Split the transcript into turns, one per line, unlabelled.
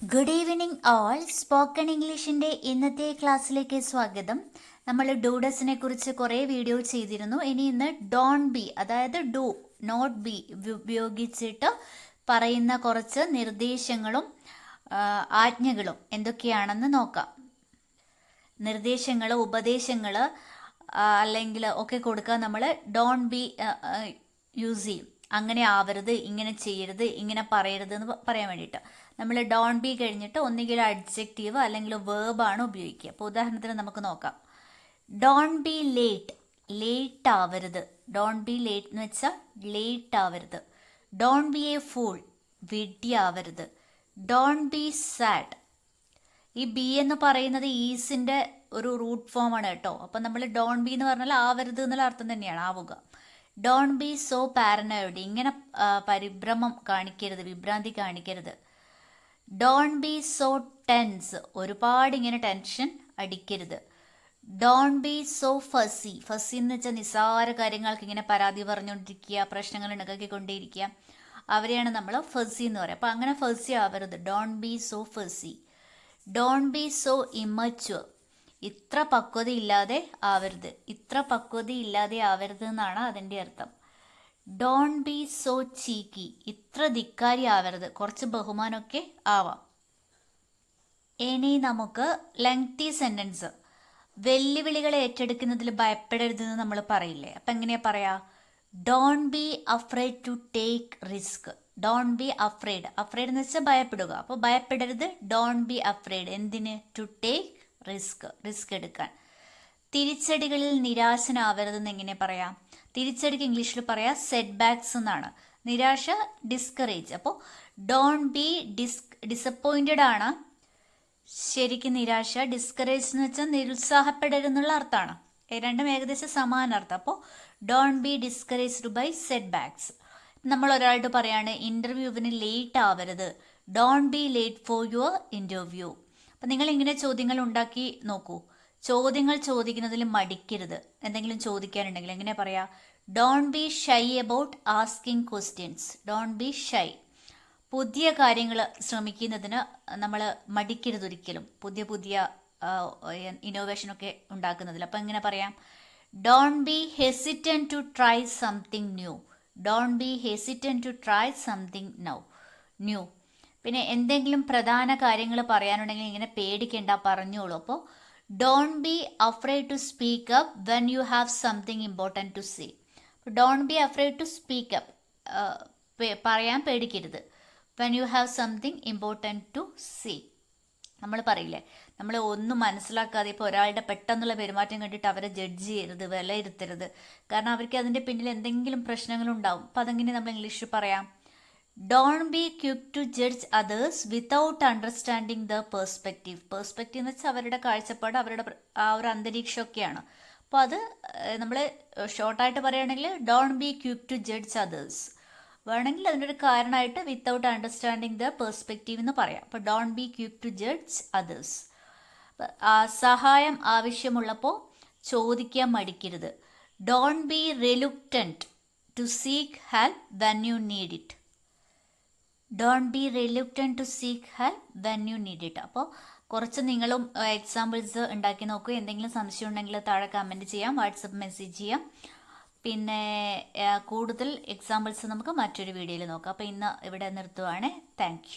Good evening all spoken ഇംഗ്ലീഷിന്റെ ഇന്നത്തെ ക്ലാസ്സിലേക്ക് സ്വാഗതം. നമ്മൾ ഡൂഡസിനെ കുറിച്ച് കുറേ വീഡിയോ ചെയ്തിരുന്നു. ഇനി ഇന്ന് ഡോൺ ബി അതായത് ഡു നോട്ട് ബി ഉപയോഗിച്ചിട്ട് പറയുന്ന കുറച്ച് നിർദ്ദേശങ്ങളും ആജ്ഞകളും എന്തൊക്കെയാണെന്ന് നോക്കാം. നിർദ്ദേശങ്ങൾ ഉപദേശങ്ങൾ അല്ലെങ്കിൽ ഒക്കെ കൊടുക്കാൻ നമ്മൾ ഡോൺ ബി യൂസ് ചെയ്യും. അങ്ങനെ ആവരുത് ഇങ്ങനെ ചെയ്യരുത് ഇങ്ങനെ പറയരുത് എന്ന് പറയാൻ വേണ്ടിയിട്ട്. നമ്മൾ ഡോൺ ബി കഴിഞ്ഞിട്ട് ഒന്നുകിൽ അഡ്ജക്റ്റീവ് അല്ലെങ്കിൽ വേർബാണ് ഉപയോഗിക്കുക. അപ്പോൾ ഉദാഹരണത്തിന് നമുക്ക് നോക്കാം. ഡോൺ ബി ലേറ്റ് ലേറ്റ് ആവരുത്. ഡോൺ ബി ലേറ്റ് എന്ന് വെച്ചാൽ ലേറ്റ് ആവരുത്. ഡോൺ ബി എ ഫൂൾ വിഡ്ഢി ആവരുത്. ഡോൺ ബി സാഡ് ഈ ബി എന്ന് പറയുന്നത് ഈസിന്റെ ഒരു റൂട്ട് ഫോം ആണ് കേട്ടോ. അപ്പം നമ്മൾ ഡോൺ ബി എന്ന് പറഞ്ഞാൽ ആവരുത് എന്നുള്ള അർത്ഥം തന്നെയാണ്. ആവുക. ഡോൺ ബി സോ പാരനോയിഡ് ഇങ്ങനെ പരിഭ്രമം കാണിക്കരുത് വിഭ്രാന്തി കാണിക്കരുത്. ഡോൺ ബി സോ ടെൻസ് ഒരുപാട് ഇങ്ങനെ ടെൻഷൻ അടിക്കരുത്. Don't be so fussy fussy എന്ന് വെച്ചാൽ നിസ്സാര കാര്യങ്ങൾക്ക് ഇങ്ങനെ പരാതി പറഞ്ഞുകൊണ്ടിരിക്കുക പ്രശ്നങ്ങൾ ഉണ്ടാക്കിക്കൊണ്ടേയിരിക്കുക അവരെയാണ് നമ്മൾ ഫസി എന്ന് പറയുക. അപ്പം അങ്ങനെ ഫസി ആവരുത്. Don't be so fussy don't be so immature ഇത്ര പക്വതയില്ലാതെ ആവരുത്. ഇത്ര പക്വതയില്ലാതെ ആവരുത് എന്നാണ് അതിന്റെ അർത്ഥം. ഡോൺ ബി സോ ചീക്കി ഇത്ര ധിക്കാരി ആവരുത്. കുറച്ച് ബഹുമാനമൊക്കെ ആവാം. ഇനി നമുക്ക് ലെങ്തി സെന്റൻസ് വെല്ലുവിളികൾ ഏറ്റെടുക്കുന്നതിൽ ഭയപ്പെടരുതെന്ന് നമ്മൾ പറയില്ലേ? അപ്പം എങ്ങനെയാ പറയാ? Don't be afraid to take risk don't be afraid afraid എന്ന് വെച്ചാൽ ഭയപ്പെടുക. അപ്പോൾ ഭയപ്പെടരുത്. ഡോൺ ബി അഫ്രൈഡ് എന്തിന്? ടു ടേക്ക് റിസ്ക് റിസ്ക് എടുക്കാൻ. തിരിച്ചടികളിൽ നിരാശനാവരുതെന്ന് എങ്ങനെ പറയാം? തിരിച്ചടിക്ക് ഇംഗ്ലീഷിൽ പറയാം സെറ്റ് ബാക്സ് എന്നാണ്. നിരാശ ഡിസ്കറേജ് അപ്പോൾ ഡോൺ ബി ഡിസ് ഡിസപ്പോയിന്റഡ് ആണ്. ശരിക്കും നിരാശ ഡിസ്കറേജ് എന്ന് വെച്ചാൽ നിരുത്സാഹപ്പെടരുന്നുള്ള അർത്ഥമാണ്. രണ്ടും ഏകദേശം സമാന അർത്ഥം. അപ്പോൾ don't be discouraged by setbacks നമ്മൾ ഒരാളോട് പറയാണ് ഇന്റർവ്യൂവിന് ലേറ്റ് ആവരുത്. Don't be late for your interview അപ്പം നിങ്ങൾ ഇങ്ങനെ ചോദ്യങ്ങൾ ഉണ്ടാക്കി നോക്കൂ. ചോദ്യങ്ങൾ ചോദിക്കുന്നതിൽ മടിക്കരുത്. എന്തെങ്കിലും ചോദിക്കാനുണ്ടെങ്കിൽ എങ്ങനെ പറയാ? Don't be shy about asking questions don't be shy പുതിയ കാര്യങ്ങൾ ശ്രമിക്കുന്നതിന് നമ്മൾ മടിക്കരുത് ഒരിക്കലും. പുതിയ പുതിയ ഇന്നോവേഷനൊക്കെ ഉണ്ടാക്കുന്നതിൽ. അപ്പം എങ്ങനെ പറയാം? Don't be hesitant to try something new don't be hesitant to try something now new പിന്നെ എന്തെങ്കിലും പ്രധാന കാര്യങ്ങൾ പറയാനുണ്ടെങ്കിൽ ഇങ്ങനെ പേടിക്കേണ്ട പറഞ്ഞോളൂ. അപ്പോൾ don't be afraid to speak up when you have something important to say don't be afraid to speak up പറയാൻ പേടിക്കരുത്. When you have something important to say നമ്മൾ പറയില്ലേ നമ്മൾ ഒന്നും മനസ്സിലാക്കാതെ ഇപ്പോൾ ഒരാളുടെ പെട്ടെന്നുള്ള പെരുമാറ്റം കണ്ടിട്ട് അവരെ ജഡ്ജ് ചെയ്യരുത് വിലയിരുത്തരുത്. കാരണം അവർക്ക് അതിന്റെ പിന്നിൽ എന്തെങ്കിലും പ്രശ്നങ്ങളുണ്ടാവും. അപ്പം അതെങ്ങനെ നമ്മൾ ഇംഗ്ലീഷിൽ പറയാം? Don't be quick to judge others without understanding the perspective perspective എന്ന് വെച്ചാൽ അവരുടെ കാഴ്ചപ്പാട് അവരുടെ ആ ഒരു അന്തരീക്ഷമൊക്കെയാണ്. അപ്പോൾ അത് നമ്മൾ ഷോർട്ടായിട്ട് പറയുകയാണെങ്കിൽ don't be quick to judge others വേണമെങ്കിൽ അതിനൊരു കാരണമായിട്ട് വിത്തൗട്ട് അണ്ടർസ്റ്റാൻഡിങ് ദ പേഴ്സ്പെക്റ്റീവ് എന്ന് പറയാം. അപ്പോൾ don't be quick to judge others സഹായം ആവശ്യമുള്ളപ്പോൾ ചോദിക്കാൻ മടിക്കരുത്. Don't be reluctant to seek help when you need it don't be reluctant to seek help when you need it അപ്പോൾ കുറച്ച് നിങ്ങളും എക്സാമ്പിൾസ് ഉണ്ടാക്കി നോക്കൂ. എന്തെങ്കിലും സംശയം ഉണ്ടെങ്കിൽ താഴെ കമന്റ് ചെയ്യാം വാട്സപ്പ് മെസ്സേജ് ചെയ്യാം. പിന്നെ കൂടുതൽ എക്സാമ്പിൾസ് നമുക്ക് മറ്റൊരു വീഡിയോയിൽ നോക്കാം. അപ്പോൾ ഇന്ന് ഇവിടെ നിർത്തുവാണ്. താങ്ക്